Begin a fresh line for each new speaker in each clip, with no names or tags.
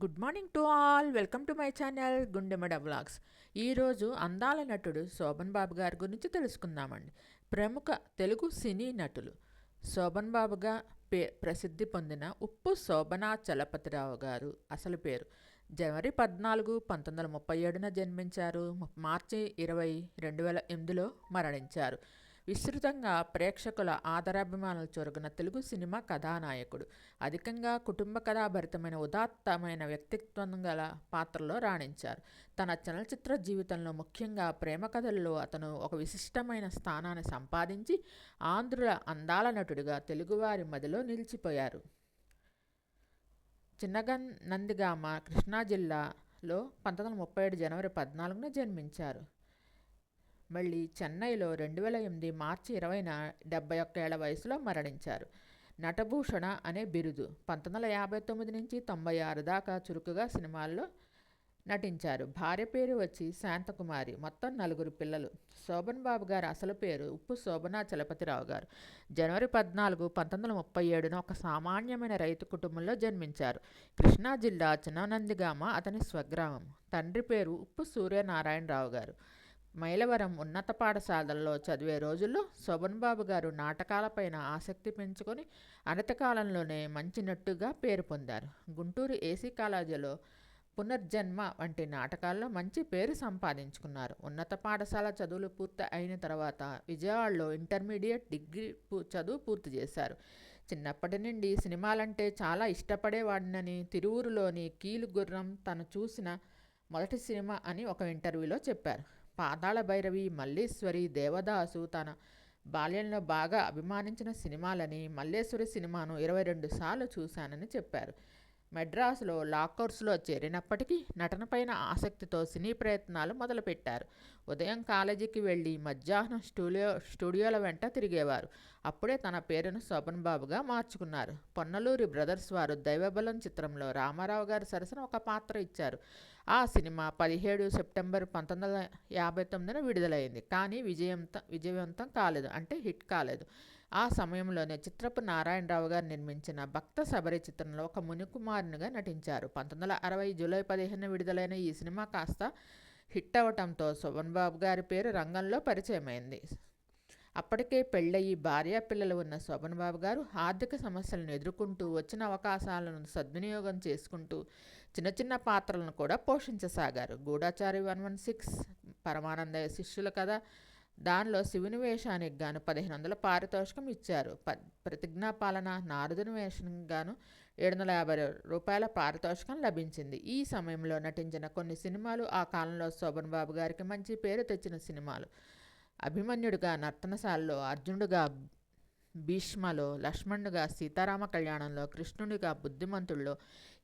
Good morning to all welcome to my channel Gundemada vlogs ఈరోజు అందాల నటుడు శోభన్ బాబు గారి గురించి తెలుసుకుందామండి. ప్రముఖ తెలుగు సినీ నటులు. శోభన్ బాబుగా పే ప్రసిద్ధి పొందిన ఉప్పు శోభనా చలపతిరావు గారు అసలు పేరు. జనవరి పద్నాలుగు పంతొమ్మిది వందల ముప్పై ఏడున జన్మించారు. మార్చి ఇరవై రెండు వేల ఎనిమిదిలో మరణించారు. విస్తృతంగా ప్రేక్షకుల ఆదరాభిమానులు చొరుగున తెలుగు సినిమా కథానాయకుడు. అధికంగా కుటుంబ కథాభరితమైన ఉదాత్తమైన వ్యక్తిత్వం గల పాత్రలో రాణించారు. తన చలనచిత్ర జీవితంలో ముఖ్యంగా ప్రేమ కథల్లో అతను ఒక విశిష్టమైన స్థానాన్ని సంపాదించి ఆంధ్రుల అందాల నటుడిగా తెలుగువారి మదిలో నిలిచిపోయారు. చిన్నగన్ నందిగామ కృష్ణా జిల్లాలో పంతొమ్మిది వందల ముప్పై ఏడు జనవరి పద్నాలుగున జన్మించారు. మళ్ళీ చెన్నైలో రెండు వేల ఎనిమిది మార్చి ఇరవైన డెబ్బై ఒక్క ఏళ్ళ వయసులో మరణించారు. నటభూషణ అనే బిరుదు పంతొమ్మిది వందల యాభై తొమ్మిది నుంచి తొంభై ఆరు దాకా చురుకుగా సినిమాల్లో నటించారు. భార్య పేరు వచ్చి శాంతకుమారి మొత్తం నలుగురు పిల్లలు. శోభన్ బాబు గారు అసలు పేరు ఉప్పు శోభనా చలపతిరావు గారు. జనవరి పద్నాలుగు పంతొమ్మిది వందల ముప్పై ఏడున ఒక సామాన్యమైన రైతు కుటుంబంలో జన్మించారు. కృష్ణా జిల్లా చిన్ననందిగామ అతని స్వగ్రామం. తండ్రి పేరు ఉప్పు సూర్యనారాయణరావు గారు. మైలవరం ఉన్నత పాఠశాలల్లో చదివే రోజుల్లో శోభన్ బాబు గారు నాటకాలపైన ఆసక్తి పెంచుకొని అనతకాలంలోనే మంచి నట్టుగా పేరు పొందారు. గుంటూరు ఏసీ కాలేజీలో పునర్జన్మ వంటి నాటకాల్లో మంచి పేరు సంపాదించుకున్నారు. ఉన్నత పాఠశాల చదువులు పూర్తి అయిన తర్వాత విజయవాడలో ఇంటర్మీడియట్ డిగ్రీ చదువు పూర్తి చేశారు. చిన్నప్పటి నుండి సినిమాలంటే చాలా ఇష్టపడేవాడినని తిరువురులోని కీలు గుర్రం తను చూసిన మొదటి సినిమా అని ఒక ఇంటర్వ్యూలో చెప్పారు. పాతాళ భైరవి మల్లీశ్వరి దేవదాసు తన బాల్యంలో బాగా అభిమానించిన సినిమాలని మల్లేశ్వరి సినిమాను ఇరవై రెండు సార్లు చూశానని చెప్పారు. మెడ్రాసులో లా కోర్సులో చేరినప్పటికీ నటనపైన ఆసక్తితో సినీ ప్రయత్నాలు మొదలుపెట్టారు. ఉదయం కాలేజీకి వెళ్ళి మధ్యాహ్నం స్టూడియో స్టూడియోల వెంట తిరిగేవారు. అప్పుడే తన పేరును శోభన్ బాబుగా మార్చుకున్నారు. పొన్నలూరి బ్రదర్స్ వారు దైవబలం చిత్రంలో రామారావు గారి సరసన ఒక పాత్ర ఇచ్చారు. ఆ సినిమా పదిహేడు సెప్టెంబర్ పంతొమ్మిది వందల యాభై తొమ్మిదిన విడుదలైంది. కానీ విజయంత విజయవంతం కాలేదు. అంటే హిట్ కాలేదు. ఆ సమయంలోనే చిత్రపు నారాయణరావు గారు నిర్మించిన భక్త శబరి చిత్రంలో ఒక మునికుమారునిగా నటించారు. పంతొమ్మిది వందల అరవై జూలై పదిహేను విడుదలైన ఈ సినిమా కాస్త హిట్ అవ్వటంతో శోభన్ బాబు గారి పేరు రంగంలో పరిచయమైంది. అప్పటికే పెళ్ళయి భార్య పిల్లలు ఉన్న శోభన్ బాబు గారు ఆర్థిక సమస్యలను ఎదుర్కొంటూ వచ్చిన అవకాశాలను సద్వినియోగం చేసుకుంటూ చిన్న చిన్న పాత్రలను కూడా పోషించసాగారు. Goodachari one one six Paramananda శిష్యుల కథ దానిలో శివుని వేషానికి గాను పదిహేను వందల పారితోషికం ఇచ్చారు. ప ప్రతిజ్ఞాపాలన నారదుని వేషానికి గాను ఏడు వందల యాభై రూపాయల పారితోషికం లభించింది. ఈ సమయంలో నటించిన కొన్ని సినిమాలు ఆ కాలంలో శోభన్ బాబు గారికి మంచి పేరు తెచ్చిన సినిమాలు. అభిమన్యుడిగా నర్తనశాలలో అర్జునుడిగా భీష్మలో లక్ష్మణుడిగా సీతారామ కళ్యాణంలో కృష్ణుడిగా బుద్ధిమంతుల్లో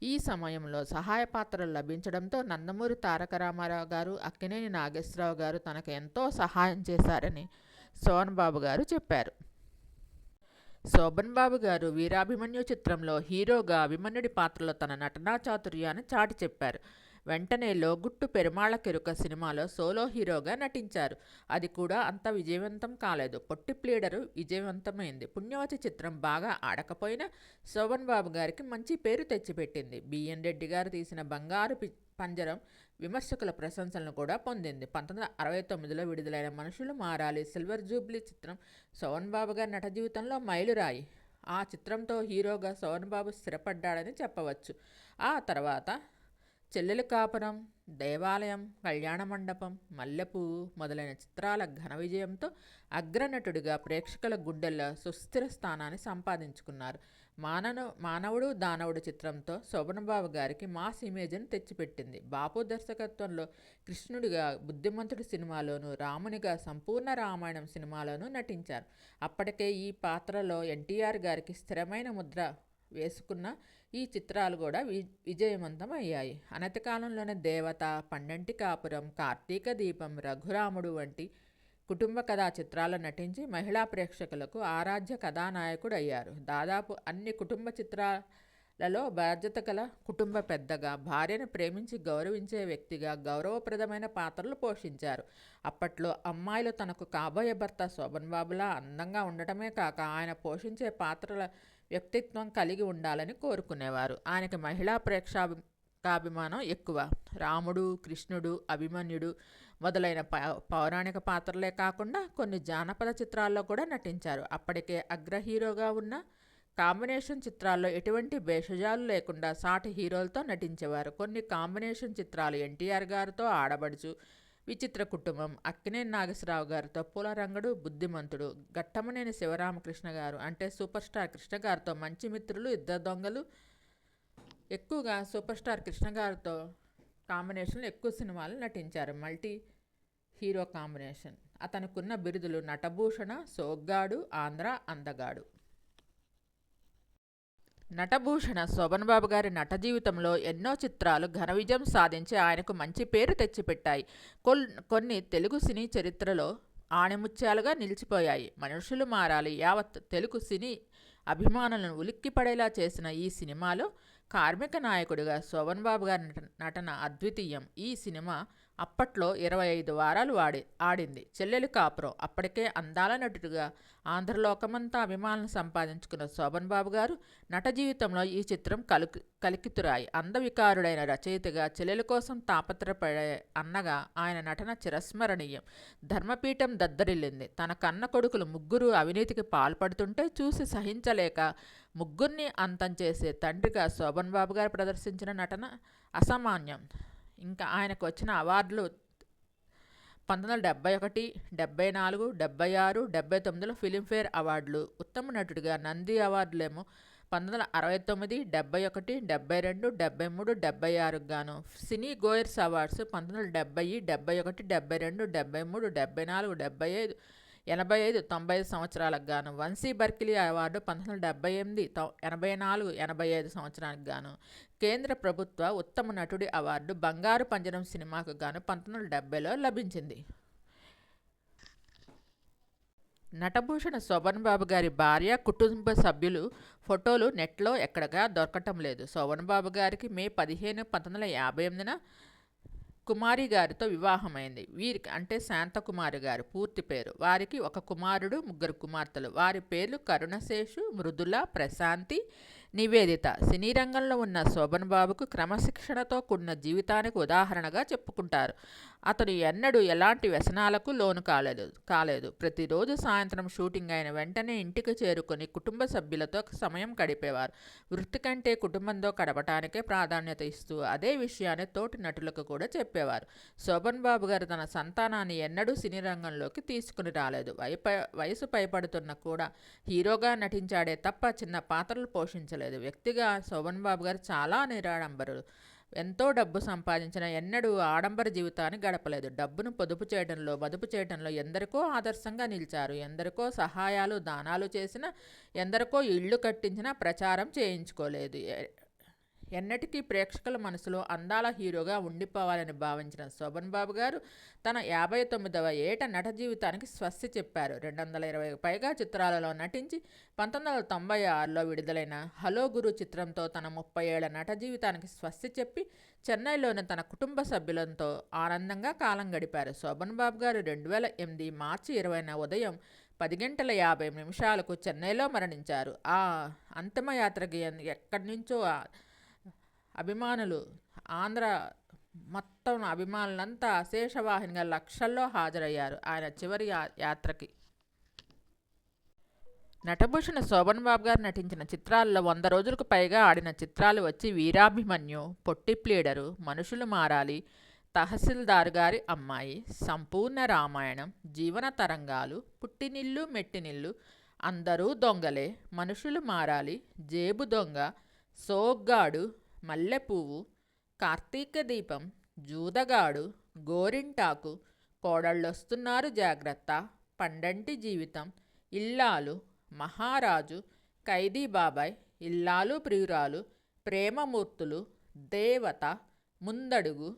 ఈ సమయంలో సహాయ పాత్రలు లభించడంతో నందమూరి తారక రామారావు గారు అక్కినేని నాగేశ్వరరావు గారు తనకు ఎంతో సహాయం చేశారని సోన్ బాబు గారు చెప్పారు. శోభన్ బాబు గారు వీరాభిమన్యు చిత్రంలో హీరోగా అభిమన్యుడి పాత్రలో తన నటనా చాతుర్యాన్ని చాటి చెప్పారు. వెంటనే లోగుట్టు పెరుమాళకెరుక సినిమాలో సోలో హీరోగా నటించారు. అది కూడా అంత విజయవంతం కాలేదు. పొట్టి ప్లీడరు విజయవంతమైంది. పుణ్యవతి చిత్రం బాగా ఆడకపోయినా శోభన్ బాబు గారికి మంచి పేరు తెచ్చిపెట్టింది. బిఎన్ రెడ్డి గారు తీసిన బంగారు పంజరం విమర్శకుల ప్రశంసలను కూడా పొందింది. పంతొమ్మిది వందల అరవై తొమ్మిదిలో విడుదలైన మనుషులు మారాలి సిల్వర్ జూబ్లీ చిత్రం శోభన్ బాబు గారి నట జీవితంలో మైలురాయి. ఆ చిత్రంతో హీరోగా శోభన్ బాబు స్థిరపడ్డాడని చెప్పవచ్చు. ఆ తర్వాత చెల్లెలు కాపురం దేవాలయం కళ్యాణ మండపం మల్లెపువ్వు మొదలైన చిత్రాల ఘన విజయంతో అగ్రనటుడిగా ప్రేక్షకుల గుండెల్లో సుస్థిర స్థానాన్ని సంపాదించుకున్నారు. మానవ మానవుడు దానవుడు చిత్రంతో శోభనబాబు గారికి మాస్ ఇమేజ్ని తెచ్చిపెట్టింది. బాపు దర్శకత్వంలో కృష్ణుడిగా బుద్ధిమంతుడి సినిమాలోను రామునిగా సంపూర్ణ రామాయణం సినిమాలోనూ నటించారు. అప్పటికే ఈ పాత్రలో ఎన్టీఆర్ గారికి స్థిరమైన ముద్ర వేసుకున్న ఈ చిత్రాలు కూడా విజయవంతం అయ్యాయి అనతి కాలంలోనే దేవత పండంటి కాపురం కార్తీక దీపం రఘురాముడు వంటి కుటుంబ కథా చిత్రాల్లో నటించి మహిళా ప్రేక్షకులకు ఆరాధ్య కథానాయకుడు అయ్యారు దాదాపు అన్ని కుటుంబ చిత్రాలలో బాధ్యత గల కుటుంబ పెద్దగా భార్యను ప్రేమించి గౌరవించే వ్యక్తిగా గౌరవప్రదమైన పాత్రలు పోషించారు. అప్పట్లో అమ్మాయిలు తనకు కాబోయే భర్త శోభన్ బాబులా అందంగా ఉండటమే కాక ఆయన పోషించే పాత్రల వ్యక్తిత్వం కలిగి ఉండాలని కోరుకునేవారు. ఆయనకి మహిళా ప్రేక్షాభికాభిమానం ఎక్కువ. రాముడు కృష్ణుడు అభిమన్యుడు మొదలైన పౌరాణిక పాత్రలే కాకుండా కొన్ని జానపద చిత్రాల్లో కూడా నటించారు. అప్పటికే అగ్ర హీరోగా ఉన్న కాంబినేషన్ చిత్రాల్లో ఎటువంటి భేషజాలు లేకుండా సాటి హీరోలతో నటించేవారు. కొన్ని కాంబినేషన్ చిత్రాలు ఎన్టీఆర్ గారితో ఆడబడుచు విచిత్ర కుటుంబం. అక్కినేని నాగేశ్వరరావు గారితో పూలరంగడు బుద్ధిమంతుడు. ఘట్టమనేని శివరామకృష్ణ గారు అంటే సూపర్ స్టార్ కృష్ణ గారితో మంచి మిత్రులు ఇద్దరు దొంగలు. ఎక్కువగా సూపర్ స్టార్ కృష్ణ గారితో కాంబినేషన్లో ఎక్కువ సినిమాలు నటించారు. Multi hero combination. అతనుకున్న బిరుదులు నటభూషణ సోగ్గాడు ఆంధ్ర అందగాడు. నటభూషణ శోభన్ బాబు గారి నట జీవితంలో ఎన్నో చిత్రాలు ఘన విజయం సాధించి ఆయనకు మంచి పేరు తెచ్చిపెట్టాయి. కొల్ కొన్ని తెలుగు సినీ చరిత్రలో ఆణిముత్యాలుగా నిలిచిపోయాయి. మనుషులు మారాలి యావత్ తెలుగు సినీ అభిమానులను ఉలిక్కిపడేలా చేసిన ఈ సినిమాలో కార్మిక నాయకుడిగా శోభన్ బాబు గారి నట- నటన అద్వితీయం. ఈ సినిమా అప్పట్లో ఇరవై ఐదు వారాలు వాడి ఆడింది. చెల్లెలి కాపురం. అప్పటికే అందాల నటుడిగా ఆంధ్రలోకమంతా అభిమానులు సంపాదించుకున్న శోభన్ బాబు గారు నట జీవితంలో ఈ చిత్రం కలుకి కలికితురాయి. అందవికారుడైన రచయితగా చెల్లెల కోసం తాపత్రపడే అన్నగా ఆయన నటన చిరస్మరణీయం. ధర్మపీఠం దద్దరిల్లింది. తన కన్న కొడుకులు ముగ్గురు అవినీతికి పాల్పడుతుంటే చూసి సహించలేక ముగ్గురిని అంతం చేసే తండ్రిగా శోభన్ బాబు గారు ప్రదర్శించిన నటన అసామాన్యం. ఇంకా ఆయనకు వచ్చిన అవార్డులు పంతొమ్మిది వందల డెబ్బై ఒకటి డెబ్బై నాలుగు డెబ్బై ఆరు డెబ్బై తొమ్మిదిలో ఫిలింఫేర్ అవార్డులు. ఉత్తమ నటుడిగా నంది అవార్డులేమో పంతొమ్మిది వందల అరవై తొమ్మిది డెబ్బై ఒకటి డెబ్బై రెండు డెబ్బై మూడు డెబ్బై ఆరుకు గాను. సినీ గోయర్స్ అవార్డ్స్ పంతొమ్మిది వందల డెబ్బై డెబ్బై ఒకటి డెబ్బై రెండు డెబ్బై మూడు డెబ్బై నాలుగు డెబ్బై ఐదు ఎనభై ఐదు తొంభై ఐదు సంవత్సరాలకు గాను వంశీ బర్కిలీ అవార్డు పంతొమ్మిది వందల డెబ్బై ఎనిమిది ఎనభై నాలుగు ఎనభై ఐదు సంవత్సరానికి గాను కేంద్ర ప్రభుత్వ ఉత్తమ నటుడి అవార్డు బంగారు పంజరం సినిమాకు గాను పంతొమ్మిది వందల డెబ్బైలో లభించింది. నటభూషణ శోభన్ బాబు గారి భార్య కుటుంబ సభ్యులు ఫోటోలు నెట్లో ఎక్కడగా దొరకటం లేదు. శోభన్ బాబు గారికి మే పదిహేను పంతొమ్మిది వందల యాభై ఎనిమిదిన కుమారి గారితో వివాహమైంది. వీరికి అంటే శాంతకుమారి గారు పూర్తి పేరు. వారికి ఒక కుమారుడు ముగ్గురు కుమార్తెలు. వారి పేర్లు కరుణశేషు మృదుల ప్రశాంతి నివేదిత. సినీ రంగంలో ఉన్న శోభన్ బాబుకు క్రమశిక్షణతో కూడిన జీవితానికి ఉదాహరణగా చెప్పుకుంటారు. అతను ఎన్నడూ ఎలాంటి వ్యసనాలకు లోను కాలేదు కాలేదు. ప్రతిరోజు సాయంత్రం షూటింగ్ అయిన వెంటనే ఇంటికి చేరుకొని కుటుంబ సభ్యులతో సమయం గడిపేవారు. వృత్తి కంటే కుటుంబంతో గడపటానికే ప్రాధాన్యత ఇస్తూ అదే విషయాన్ని తోటి నటులకు కూడా చెప్పేవారు. శోభన్ బాబు గారు తన సంతానాన్ని ఎన్నడూ సినీ రంగంలోకి తీసుకుని రాలేదు. వైప వయసు పైపడుతున్న కూడా హీరోగా నటించాడే తప్ప చిన్న పాత్రలు పోషించలేదు. వ్యక్తిగా శోభన్ బాబు గారు చాలా నిరాడంబరుడు ఎంతో డబ్బు సంపాదించిన ఎన్నడూ ఆడంబర జీవితాన్ని గడపలేదు. డబ్బును పొదుపు చేయడంలో మదుపు చేయడంలో ఎందరికో ఆదర్శంగా నిలిచారు. ఎందరికో సహాయాలు దానాలు చేసిన ఎందరికో ఇళ్ళు కట్టించిన ప్రచారం చేయించుకోలేదు. ఎన్నటికీ ప్రేక్షకుల మనసులో అందాల హీరోగా ఉండిపోవాలని భావించిన శోభన్ బాబు గారు తన యాభై తొమ్మిదవ ఏట నట జీవితానికి స్వస్తి చెప్పారు. రెండు వందల ఇరవై పైగా చిత్రాలలో నటించి పంతొమ్మిది వందల తొంభై ఆరులో విడుదలైన హలో గురు చిత్రంతో తన ముప్పై ఏళ్ళ నట జీవితానికి స్వస్తి చెప్పి చెన్నైలోని తన కుటుంబ సభ్యులతో ఆనందంగా కాలం గడిపారు. శోభన్ బాబు గారు రెండు వేల ఎనిమిది మార్చి ఇరవైన ఉదయం పది గంటల యాభై నిమిషాలకు చెన్నైలో మరణించారు. ఆ అంతిమయాత్రకి ఎక్కడి నుంచో అభిమానులు ఆంధ్ర మొత్తం అభిమానులంతా అశేషవాహినిగా లక్షల్లో హాజరయ్యారు ఆయన చివరి యాత్రకి. నటభూషణ శోభన్ బాబు గారు నటించిన చిత్రాల్లో వంద రోజులకు పైగా ఆడిన చిత్రాలు వచ్చి వీరాభిమన్యు పొట్టి ప్లీడరు మనుషులు మారాలి తహసీల్దార్ గారి అమ్మాయి సంపూర్ణ రామాయణం జీవన తరంగాలు పుట్టినిల్లు మెట్టినిల్లు అందరూ దొంగలే మనుషులు మారాలి జేబు దొంగ సోగ్గాడు మల్లెపువ్వు కార్తీక దీపం జూదగాడు గోరింటాకు కోడళ్ళొస్తున్నారు జాగ్రత్త పండంటి జీవితం ఇల్లాలు మహారాజు ఖైదీ బాబాయ్ ఇల్లాలు ప్రియురాలు ప్రేమమూర్తులు దేవత ముందడుగు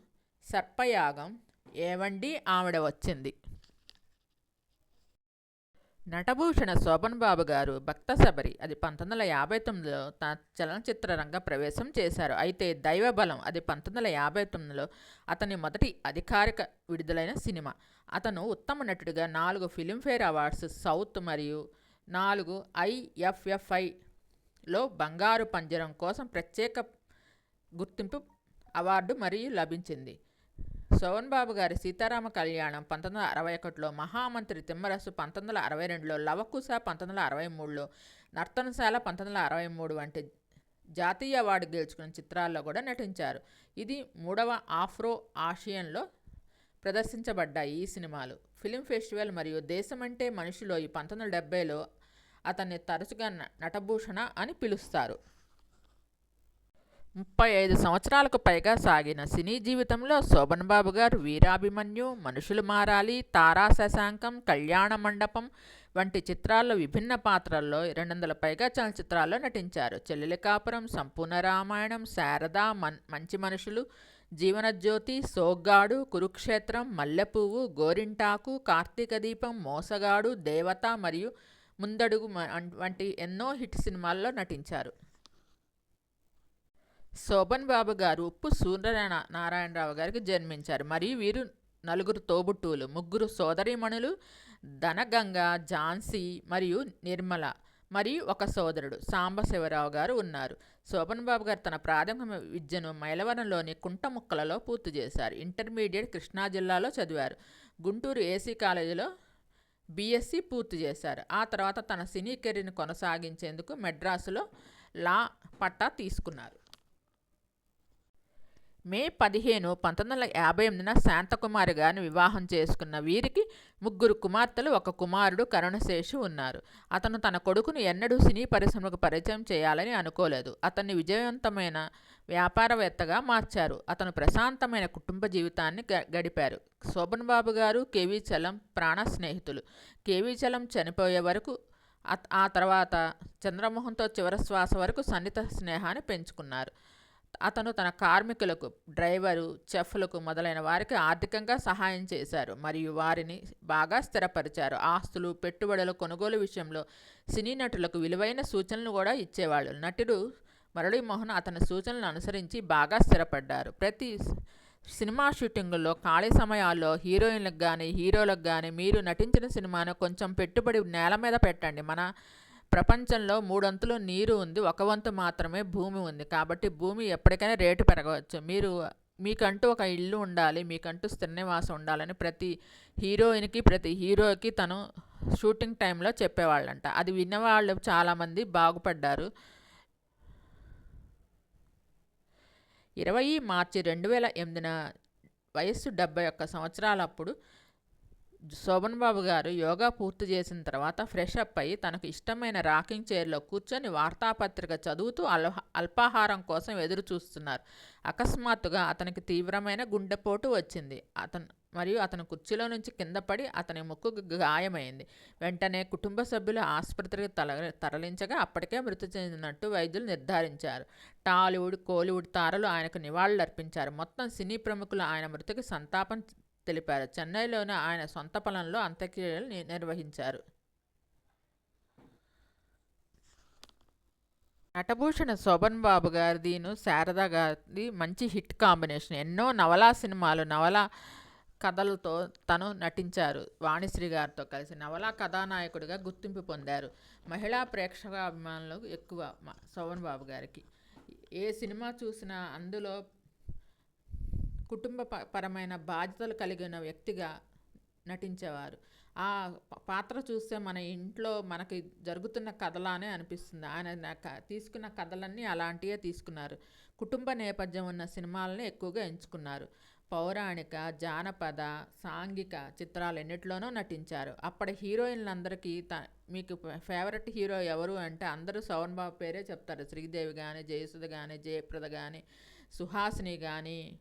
సర్పయాగం ఏవండి ఆవిడ వచ్చింది. నటభూషణ శోభన్ బాబు గారు భక్త శబరి అది పంతొమ్మిది వందల యాభై తొమ్మిదిలో తన చలనచిత్ర రంగ ప్రవేశం చేశారు. అయితే దైవబలం అది పంతొమ్మిది వందల యాభై తొమ్మిదిలో అతని మొదటి అధికారిక విడుదలైన సినిమా. అతను ఉత్తమ నటుడిగా నాలుగు ఫిలింఫేర్ అవార్డ్స్ సౌత్ మరియు నాలుగు ఐఎఫ్ఎఫ్ఐలో బంగారు పంజరం కోసం ప్రత్యేక గుర్తింపు అవార్డు మరియు లభించింది. శోభన్ బాబు గారి సీతారామ కళ్యాణం పంతొమ్మిది వందల అరవై ఒకటిలో మహామంత్రి తిమ్మరసు పంతొమ్మిది వందల అరవై రెండులో లవకుశ పంతొమ్మిది వందల అరవై మూడులో నర్తనశాల పంతొమ్మిది వందల అరవై మూడు వంటి జాతీయ అవార్డు గెలుచుకున్న చిత్రాల్లో కూడా నటించారు. ఇది మూడవ ఆఫ్రో ఆషియన్లో ప్రదర్శించబడ్డాయి ఈ సినిమాలు. ఫిలిం ఫెస్టివల్ మరియు దేశమంటే మనిషిలో ఈ పంతొమ్మిది వందల డెబ్బైలో అతన్ని తరచుగా న- నటభూషణ అని పిలుస్తారు. ముప్పై ఐదు సంవత్సరాలకు పైగా సాగిన సినీ జీవితంలో శోభన్ బాబు గారు వీరాభిమన్యు మనుషులు మారాలి తారా శశాంకం కళ్యాణ మండపం వంటి చిత్రాల్లో విభిన్న పాత్రల్లో రెండు వందల పైగా చలనచిత్రాల్లో నటించారు. చెల్లెలి కాపురం సంపూర్ణ రామాయణం శారద మన్ మంచి మనుషులు జీవనజ్యోతి సోగ్గాడు కురుక్షేత్రం మల్లెపువ్వు గోరింటాకు కార్తీక దీపం మోసగాడు దేవత మరియు ముందడుగు మ- వంటి ఎన్నో హిట్ సినిమాల్లో నటించారు. శోభన్ బాబు గారు ఉప్పు సూర్యనారాయణ నారాయణరావు గారికి జన్మించారు. మరియు వీరు నలుగురు తోబుట్టువులు. ముగ్గురు సోదరీమణులు ధనగంగ ఝాన్సీ మరియు నిర్మల మరియు ఒక సోదరుడు సాంబశివరావు గారు ఉన్నారు. శోభన్ బాబు గారు తన ప్రాథమిక విద్యను మైలవరంలోని కుంటముక్కలలో పూర్తి చేశారు. ఇంటర్మీడియట్ కృష్ణా జిల్లాలో చదివారు. గుంటూరు ఏసీ కాలేజీలో బీఎస్సీ పూర్తి చేశారు. ఆ తర్వాత తన సినీ కెరీర్ని కొనసాగించేందుకు మెడ్రాసులో లా పట్టా తీసుకున్నారు. మే పదిహేను పంతొమ్మిది వందల యాభై ఎనిమిదిన శాంతకుమారి గారిని వివాహం చేసుకున్న వీరికి ముగ్గురు కుమార్తెలు ఒక కుమారుడు కరుణశేషు ఉన్నారు. అతను తన కొడుకును ఎన్నడూ సినీ పరిశ్రమకు పరిచయం చేయాలని అనుకోలేదు. అతన్ని విజయవంతమైన వ్యాపారవేత్తగా మార్చారు. అతను ప్రశాంతమైన కుటుంబ జీవితాన్ని గ- గడిపారు. శోభన్ బాబు గారు కేవీ చలం ప్రాణ స్నేహితులు. కేవీ చలం చనిపోయే వరకు ఆ తర్వాత చంద్రమోహన్తో చివరి శ్వాస వరకు సన్నిహిత స్నేహాన్ని పెంచుకున్నారు. అతను తన కార్మికులకు డ్రైవరు చెఫ్లకు మొదలైన వారికి ఆర్థికంగా సహాయం చేశారు. మరియు వారిని బాగా స్థిరపరిచారు. ఆస్తులు పెట్టుబడుల కొనుగోలు విషయంలో సినీ నటులకు విలువైన సూచనలు కూడా ఇచ్చేవాళ్ళు. నటుడు మురళీమోహన్ అతని సూచనలను అనుసరించి బాగా స్థిరపడ్డారు. ప్రతి సినిమా షూటింగుల్లో ఖాళీ సమయాల్లో హీరోయిన్లకు కానీ హీరోలకు కానీ మీరు నటించిన సినిమాను కొంచెం పెట్టుబడి నేల మీద పెట్టండి. మన ప్రపంచంలో మూడొంతులు నీరు ఉంది ఒక వంతు మాత్రమే భూమి ఉంది. కాబట్టి భూమి ఎప్పటికైనా రేటు పెరగవచ్చు. మీరు మీకంటూ ఒక ఇల్లు ఉండాలి మీకంటూ శ్రీనివాసం ఉండాలని ప్రతి హీరోయిన్కి ప్రతి హీరోకి తను షూటింగ్ టైంలో చెప్పేవాళ్ళంట. అది విన్నవాళ్ళు చాలామంది బాగుపడ్డారు. ఇరవై మార్చి రెండు వేల ఎనిమిదిన వయస్సు డెబ్బై ఒక్క సంవత్సరాలప్పుడు శోభన్ బాబు గారు యోగా పూర్తి చేసిన తర్వాత ఫ్రెష్ అప్ అయ్యి తనకు ఇష్టమైన రాకింగ్ చైర్లో కూర్చొని వార్తాపత్రిక చదువుతూ అల్పాహారం కోసం ఎదురు చూస్తున్నారు అకస్మాత్తుగా అతనికి తీవ్రమైన గుండెపోటు వచ్చింది. అతను మరియు అతను కుర్చీలో నుంచి కింద పడి అతని ముక్కుకు గాయమైంది. వెంటనే కుటుంబ సభ్యులు ఆసుపత్రికి తల తరలించగా అప్పటికే మృతి చెందినట్టు వైద్యులు నిర్ధారించారు. టాలీవుడ్ కోలీవుడ్ తారలు ఆయనకు నివాళులర్పించారు. మొత్తం సినీ ప్రముఖులు ఆయన మృతికి సంతాపం తెలిపారు. చెన్నైలోని ఆయన సొంత పొలంలో అంత్యక్రియలు ని- నిర్వహించారు. నటభూషణ శోభన్ బాబు గారిదిను శారద గారిది మంచి హిట్ కాంబినేషన్. ఎన్నో నవలా సినిమాలు నవలా కథలతో తను నటించారు. వాణిశ్రీ గారితో కలిసి నవలా కథానాయకుడిగా గుర్తింపు పొందారు. మహిళా ప్రేక్షక అభిమానులు ఎక్కువ శోభన్ బాబు గారికి. ఏ సినిమా చూసినా అందులో కుటుంబ పరమైన బాధ్యతలు కలిగిన వ్యక్తిగా నటించేవారు. ఆ పాత్ర చూస్తే మన ఇంట్లో మనకి జరుగుతున్న కథలానే అనిపిస్తుంది. ఆయన క- తీసుకున్న కథలన్నీ అలాంటివే తీసుకున్నారు. కుటుంబ నేపథ్యం ఉన్న సినిమాలని ఎక్కువగా ఎంచుకున్నారు. పౌరాణిక జానపద సాంఘిక చిత్రాలు ఎన్నిటిలోనూ నటించారు. అప్పటి హీరోయిన్లందరికీ త మీకు ఫేవరెట్ హీరో ఎవరు అంటే అందరూ శోభన్ బాబు పేరే చెప్తారు. శ్రీదేవి కానీ జయసుధ కానీ జయప్రద కానీ సుహాసిని కానీ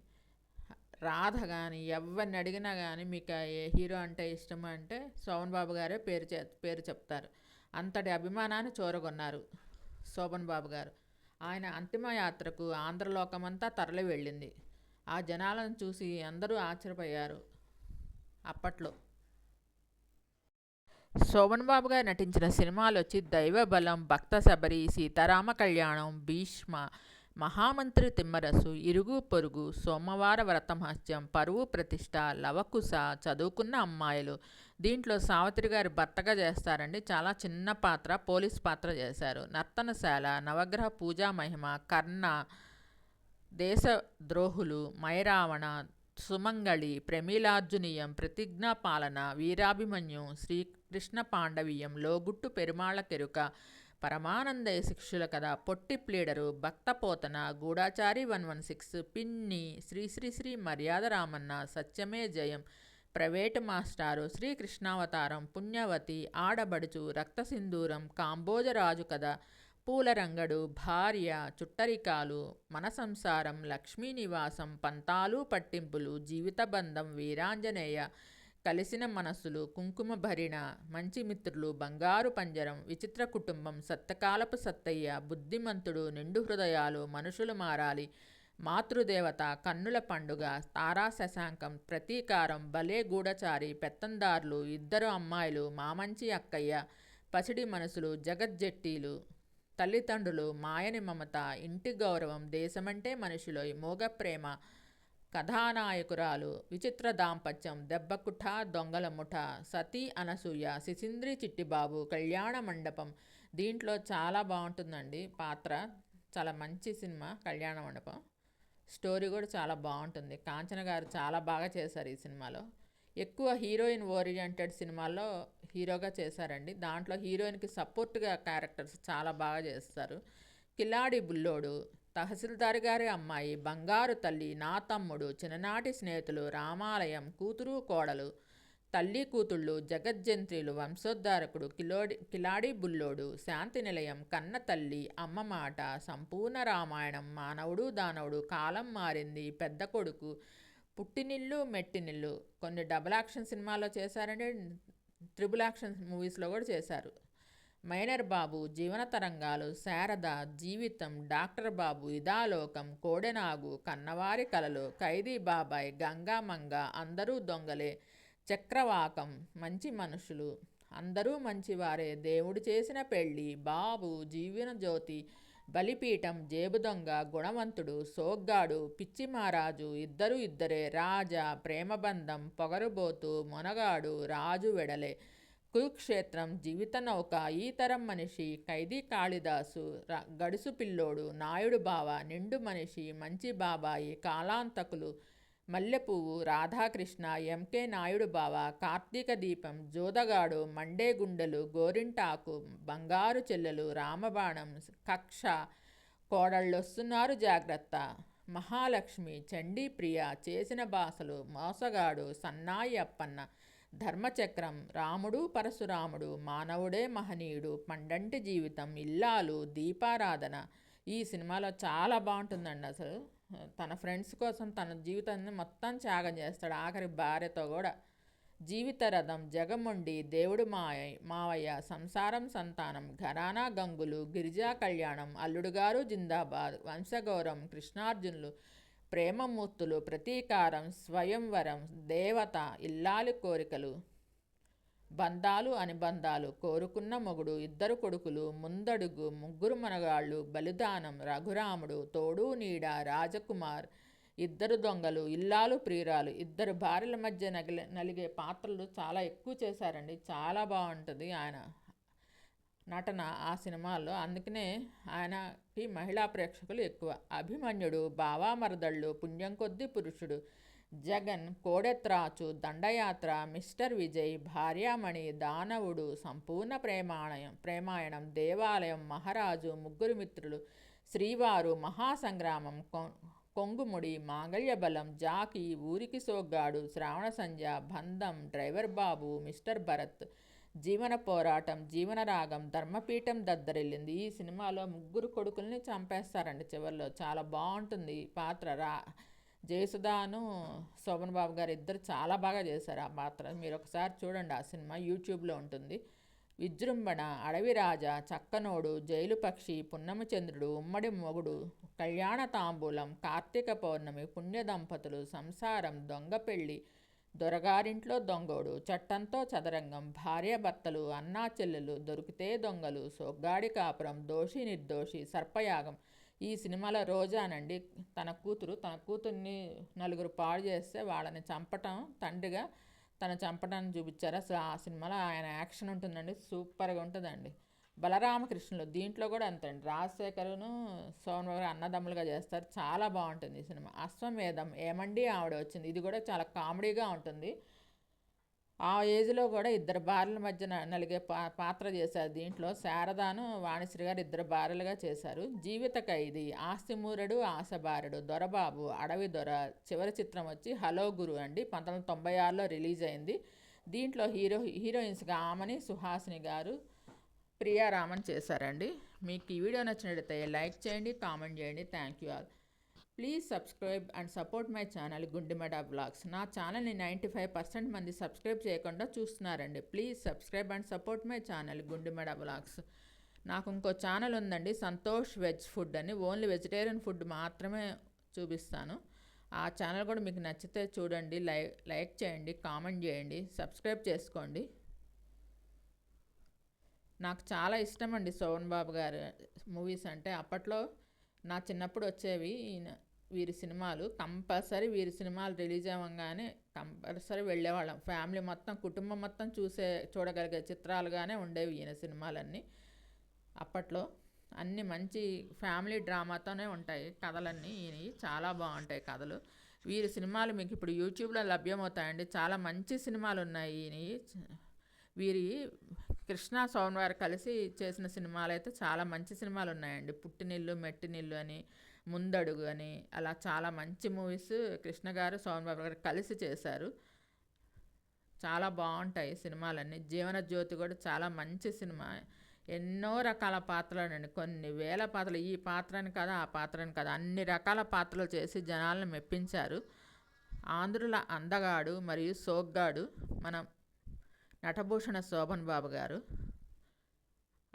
రాధ కానీ ఎవరిని అడిగినా కానీ మీకు ఏ హీరో అంటే ఇష్టం అంటే శోభన్ బాబు గారే పేరు చే పేరు చెప్తారు. అంతటి అభిమానాన్ని చూరగొన్నారు శోభన్ బాబు గారు. ఆయన అంతిమయాత్రకు ఆంధ్రలోకమంతా తరలి వెళ్ళింది. ఆ జనాలను చూసి అందరూ ఆశ్చర్యపోయారు. అప్పట్లో శోభన్ బాబు గారు నటించిన సినిమాలు వచ్చి దైవబలం భక్త శబరి సీతారామ కళ్యాణం భీష్మ మహామంత్రి తిమ్మరసు ఇరుగు పొరుగు సోమవార వ్రతమహత్యం పరువు ప్రతిష్ట లవకుశ చదువుకున్న అమ్మాయిలు. దీంట్లో సావిత్రి గారి భర్తగా చేస్తారండి. చాలా చిన్న పాత్ర పోలీస్ పాత్ర చేశారు. నర్తనశాల నవగ్రహ పూజా మహిమ కర్ణ దేశద్రోహులు మైరావణ సుమంగళి ప్రమీలార్జునీయం ప్రతిజ్ఞాపాలన వీరాభిమన్యు శ్రీకృష్ణ పాండవీయం లోగుట్టు పెరుమాళ కెరుక పరమానందయ్య శిక్షుల కథ Potti pleader Bhakta Potana Goodachari one one six Pinni Sri Sri Shri మర్యాద రామన్న సత్యమే జయం ప్రైవేటు మాస్టారు శ్రీకృష్ణావతారం పుణ్యవతి ఆడబడుచు రక్తసింధూరం కాంబోజరాజు కథ పూలరంగడు భార్య చుట్టరికాలు మన సంసారం లక్ష్మీనివాసం పంతాలు పట్టింపులు జీవితబంధం వీరాంజనేయ కలిసిన మనస్సులు కుంకుమ భరిణ మంచి మిత్రులు బంగారు పంజరం విచిత్ర కుటుంబం సత్తకాలపు సత్తయ్య బుద్ధిమంతుడు నిండు హృదయాలు మనుషులు మారాలి. మాతృదేవత కన్నుల పండుగ తారా శశాంకం ప్రతీకారం భలే గూఢచారి పెత్తందారులు ఇద్దరు అమ్మాయిలు మామంచి అక్కయ్య పసిడి మనసులు జగజ్జెట్టీలు తల్లిదండ్రులు మాయని మమత ఇంటి గౌరవం దేశమంటే మనుషులు మోగ ప్రేమ కథానాయకురాలు విచిత్ర దాంపత్యం దెబ్బకుఠ దొంగల ముఠ సతీ అనసూయ శిశింద్రి చిట్టిబాబు కళ్యాణ మండపం. దీంట్లో చాలా బాగుంటుందండి పాత్ర. చాలా మంచి సినిమా కళ్యాణ మండపం. స్టోరీ కూడా చాలా బాగుంటుంది. కాంచన గారు చాలా బాగా చేశారు ఈ సినిమాలో. ఎక్కువ హీరోయిన్ ఓరియంటెడ్ సినిమాల్లో హీరోగా చేశారండి. దాంట్లో హీరోయిన్కి సపోర్ట్గా క్యారెక్టర్స్ చాలా బాగా చేస్తారు. కిలాడి బుల్లోడు తహసీల్దార్ గారి అమ్మాయి బంగారు తల్లి నా తమ్ముడు చిన్ననాటి స్నేహితులు రామాలయం కూతురు కోడలు తల్లి కూతుళ్ళు జగజ్జంత్రిలు వంశోద్ధారకుడు కిలోడి కిలాడి బుల్లోడు శాంతి నిలయం కన్న తల్లి అమ్మ మాట సంపూర్ణ రామాయణం మానవుడు దానవుడు కాలం మారింది పెద్ద కొడుకు పుట్టినిల్లు మెట్టినిల్లు. కొన్ని డబుల్ యాక్షన్ సినిమాల్లో చేశారని త్రిబుల్ యాక్షన్ మూవీస్లో కూడా చేశారు. మైనర్ బాబు జీవన తరంగాలు శారద జీవితం డాక్టర్ బాబు ఇదాలోకం కోడెనాగు కన్నవారి కలలు ఖైదీ బాబాయ్ గంగామంగ అందరూ దొంగలే. చక్రవాకం మంచి మనుషులు. అందరూ మంచివారే. దేవుడు చేసిన పెళ్ళి బాబు జీవన జ్యోతి బలిపీఠం జేబు దొంగ గుణవంతుడు సోగ్గాడు పిచ్చి మహారాజు ఇద్దరు ఇద్దరే. రాజా ప్రేమబంధం పొగరుబోతు మొనగాడు రాజు వెడలే. కురుక్షేత్రం జీవిత నౌక ఈ తరం మనిషి ఖైదీ కాళిదాసు గడుసు పిల్లోడు నాయుడు బావ నిండు మనిషి మంచి బాబాయి కాలాంతకులు మల్లెపువ్వు రాధాకృష్ణ ఎంకే నాయుడు బావ కార్తీక దీపం జోదగాడు మండే గుండెలు గోరింటాకు బంగారు చెల్లెలు రామబాణం కక్ష కోడళ్ళొస్తున్నారు జాగ్రత్త. మహాలక్ష్మి చండీప్రియ చేసిన బాసలు మోసగాడు సన్నాయి అప్పన్న ధర్మచక్రం. రాముడు పరశురాముడు మానవుడే మహనీయుడు పండంటి జీవితం ఇల్లాలు దీపారాధన. ఈ సినిమాలో చాలా బాగుంటుందండి అసలు. తన ఫ్రెండ్స్ కోసం తన జీవితాన్ని మొత్తం త్యాగం చేస్తాడు ఆఖరి భార్యతో కూడా. జీవిత రథం జగముండి దేవుడు మాయ మావయ్య సంసారం సంతానం ఘరానా గంగులు గిరిజా కళ్యాణం అల్లుడుగారు జిందాబాద్ వంశగౌరం కృష్ణార్జునులు ప్రేమమూర్తులు ప్రతీకారం స్వయంవరం దేవత ఇల్లాలి కోరికలు. బంధాలు అనుబంధాలు కోరుకున్న మొగుడు ఇద్దరు కొడుకులు ముందడుగు ముగ్గురు మనగాళ్ళు బలిదానం రఘురాముడు తోడు నీడ రాజకుమార్ ఇద్దరు దొంగలు ఇల్లాలు ప్రియురాలు ఇద్దరు భార్యల మధ్య నగిలి నలిగే పాత్రలు చాలా ఎక్కువ చేశారండి. చాలా బాగుంటుంది ఆయన. నటన ఆ సినిమాల్లో అందుకనే ఆయనకి మహిళా ప్రేక్షకులు ఎక్కువ. అభిమన్యుడు బావామరదళ్ళు పుణ్యం కొద్ది పురుషుడు జగన్ కోడెత్రాచు దండయాత్ర మిస్టర్ విజయ్ భార్యామణి దానవుడు సంపూర్ణ ప్రేమాణయం ప్రేమాయణం దేవాలయం మహారాజు ముగ్గురు మిత్రులు శ్రీవారు మహాసంగ్రామం కొంగుముడి మాంగళ్యబలం జాకి ఊరికి సోగ్గాడు శ్రావణ సంధ్య బంధం డ్రైవర్ బాబు మిస్టర్ భరత్ జీవన పోరాటం జీవన రాగం ధర్మపీఠం దద్దరిల్లింది. ఈ సినిమాలో ముగ్గురు కొడుకుల్ని చంపేస్తారండి చివరిలో. చాలా బాగుంటుంది పాత్ర. రా జయసుధాను శోభన్ బాబు గారు ఇద్దరు చాలా బాగా చేశారు ఆ పాత్ర. మీరు ఒకసారి చూడండి ఆ సినిమా యూట్యూబ్లో ఉంటుంది. విజృంభణ అడవి రాజా చక్కనోడు జైలు పక్షి పున్నమచంద్రుడు ఉమ్మడి మొగుడు కళ్యాణ తాంబూలం కార్తీక పౌర్ణమి పుణ్య దంపతులు సంసారం దొంగ పెళ్ళి దొరగారింట్లో దొంగోడు చట్టంతో చదరంగం భార్యాభర్తలు అన్నా చెల్లెలు దొరికితే దొంగలు సొగ్గాడి కాపురం దోషి నిర్దోషి సర్పయాగం. ఈ సినిమాల రోజానండి తన కూతురు తన కూతుర్ని నలుగురు పాడు చేస్తే వాళ్ళని చంపటం తండ్రిగా తను చంపటాన్ని చూపించారు. అసలు ఆ సినిమాలో ఆయన యాక్షన్ ఉంటుందండి. సూపర్గా ఉంటుందండి. బలరామకృష్ణులు దీంట్లో కూడా అంతండి. రాజశేఖరును సోమవారి అన్నదమ్ములుగా చేస్తారు. చాలా బాగుంటుంది ఈ సినిమా. అశ్వమేధం ఏమండి ఆవిడ వచ్చింది. ఇది కూడా చాలా కామెడీగా ఉంటుంది. ఆ ఏజ్లో కూడా ఇద్దరు భార్యల మధ్య నలిగే పా పాత్ర చేశారు దీంట్లో. శారదాను వాణిశ్రీ గారు ఇద్దరు భార్యలుగా చేశారు. జీవిత ఖైదీ ఆస్తిమూరుడు ఆశబారుడు దొరబాబు అడవి దొర చివరి చిత్రం వచ్చి హలో గురు అండి. పంతొమ్మిది తొంభై ఆరులో రిలీజ్ అయింది. దీంట్లో హీరో హీరోయిన్స్గా ఆమని సుహాసిని గారు ప్రియారామన్ చేశారండి. మీకు ఈ వీడియో నచ్చినట్లయితే లైక్ చేయండి కామెంట్ చేయండి. Thank you all. Please subscribe and support my channel Gundemeda blogs నా ఛానల్ని నైంటీ ఫైవ్ పర్సెంట్ మంది సబ్స్క్రైబ్ చేయకుండా చూస్తున్నారండి. Please subscribe and support my channel Gundemeda blogs నాకు ఇంకో ఛానల్ ఉందండి సంతోష్ వెజ్ ఫుడ్ అని. ఓన్లీ వెజిటేరియన్ ఫుడ్ మాత్రమే చూపిస్తాను. ఆ ఛానల్ కూడా మీకు నచ్చితే చూడండి లైక్ లైక్ చేయండి కామెంట్ చేయండి సబ్స్క్రైబ్ చేసుకోండి. నాకు చాలా ఇష్టం అండి బాబు గారు మూవీస్ అంటే అప్పట్లో నా చిన్నప్పుడు వచ్చేవి వీరి సినిమాలు. కంపల్సరీ వీరి సినిమాలు రిలీజ్ అవ్వగానే కంపల్సరీ వెళ్ళేవాళ్ళం. ఫ్యామిలీ మొత్తం కుటుంబం మొత్తం చూసే చూడగలిగే చిత్రాలుగానే ఉండేవి ఈయన సినిమాలన్నీ. అప్పట్లో అన్ని మంచి ఫ్యామిలీ డ్రామాతోనే ఉంటాయి కథలన్నీ. ఈయనవి చాలా బాగుంటాయి కథలు. వీరి సినిమాలు మీకు ఇప్పుడు యూట్యూబ్లో లభ్యమవుతాయండి. చాలా మంచి సినిమాలు ఉన్నాయి ఈయనవి. వీరి కృష్ణ సోమవారు కలిసి చేసిన సినిమాలు అయితే చాలా మంచి సినిమాలు ఉన్నాయండి పుట్టినిల్లు మెట్టినిల్లు అని ముందడుగు అని అలా చాలా మంచి మూవీస్ కృష్ణ గారు సోమవారు గారు కలిసి చేశారు. చాలా బాగుంటాయి సినిమాలన్నీ. జీవన జ్యోతి కూడా చాలా మంచి సినిమా. ఎన్నో రకాల పాత్రలు కొన్ని వేల పాత్రలు. ఈ పాత్రని కదా ఆ పాత్రని కదా. అన్ని రకాల పాత్రలు చేసి జనాలను మెప్పించారు. ఆంధ్రుల అందగాడు మరియు సోగ్గాడు. మనం నటభూషణ శోభన్ బాబు గారు.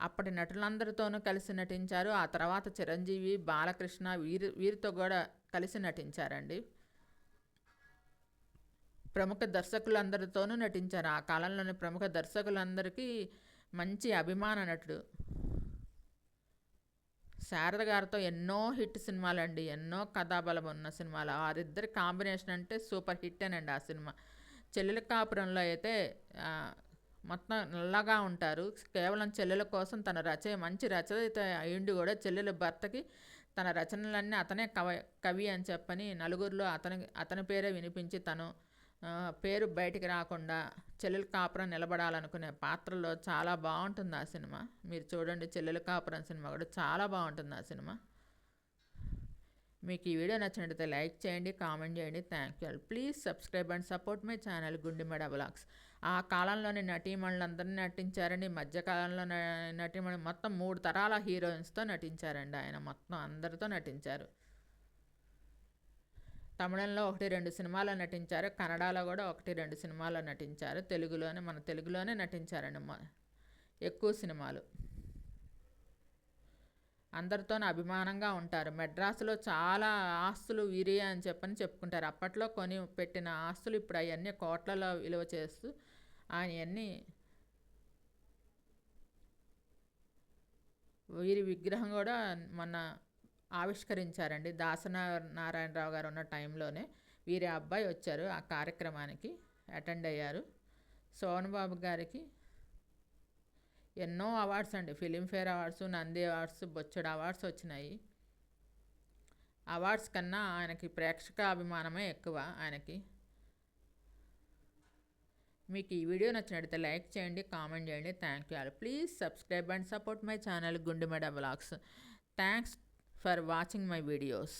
అప్పటి నటులందరితోనూ కలిసి నటించారు. ఆ తర్వాత చిరంజీవి బాలకృష్ణ వీరి వీరితో కూడా కలిసి నటించారండి. ప్రముఖ దర్శకులందరితోనూ నటించారు. ఆ కాలంలోని ప్రముఖ దర్శకులందరికీ మంచి అభిమాన నటుడు. శారద గారితో ఎన్నో హిట్ సినిమాలు అండి ఎన్నో కథాబలం ఉన్న సినిమాలు. వారిద్దరి కాంబినేషన్ అంటే సూపర్ హిట్ అనండి ఆ సినిమా. చెల్లెల కాపురంలో అయితే మొత్తం నల్లగా ఉంటారు. కేవలం చెల్లెల కోసం తన రచయ మంచి రచయిత అయ్యుండి కూడా చెల్లెల భర్తకి తన రచనలన్నీ అతనే కవి కవి అని చెప్పని నలుగురిలో అతని అతని పేరే వినిపించి తను పేరు బయటికి రాకుండా చెల్లెల కాపురం నిలబడాలనుకునే పాత్రలో చాలా బాగుంటుంది ఆ సినిమా. మీరు చూడండి చెల్లెల కాపురం సినిమా కూడా చాలా బాగుంటుంది ఆ సినిమా. మీకు ఈ వీడియో నచ్చినట్లయితే లైక్ చేయండి కామెంట్ చేయండి. Thank you please subscribe and support my channel Gundimada blogs ఆ కాలంలోని నటీమణులందరినీ నటించారండి. మధ్యకాలంలో నటీమణి మొత్తం మూడు తరాల హీరోయిన్స్తో నటించారండి. ఆయన మొత్తం అందరితో నటించారు. తమిళంలో ఒకటి రెండు సినిమాల్లో నటించారు. కన్నడలో కూడా ఒకటి రెండు సినిమాల్లో నటించారు. తెలుగులోనే మన తెలుగులోనే నటించారండి. ఎక్కువ సినిమాలు. అందరితోనూ అభిమానంగా ఉంటారు. మెడ్రాసులో చాలా ఆస్తులు వీరి అని చెప్పని చెప్పుకుంటారు. అప్పట్లో కొని పెట్టిన ఆస్తులు ఇప్పుడు అవన్నీ కోట్లలో విలువ చేస్తూ ఆయన్ని వీరి విగ్రహం కూడా మొన్న ఆవిష్కరించారండి. దాసన నారాయణరావు గారు ఉన్న టైంలోనే వీరి అబ్బాయి వచ్చారు ఆ కార్యక్రమానికి అటెండ్ అయ్యారు. సోనబాబు గారికి ఎన్నో అవార్డ్స్ అండి. ఫిలింఫేర్ అవార్డ్స్ నంది అవార్డ్స్ బొచ్చడు అవార్డ్స్ వచ్చినాయి. అవార్డ్స్ కన్నా ఆయనకి ప్రేక్షక అభిమానమే ఎక్కువ ఆయనకి. మీకు ఈ వీడియో నచ్చినట్లయితే లైక్ చేయండి కామెంట్ చేయండి. Thank you all. Please subscribe and support my channel Gundemeda blogs thanks for watching my videos.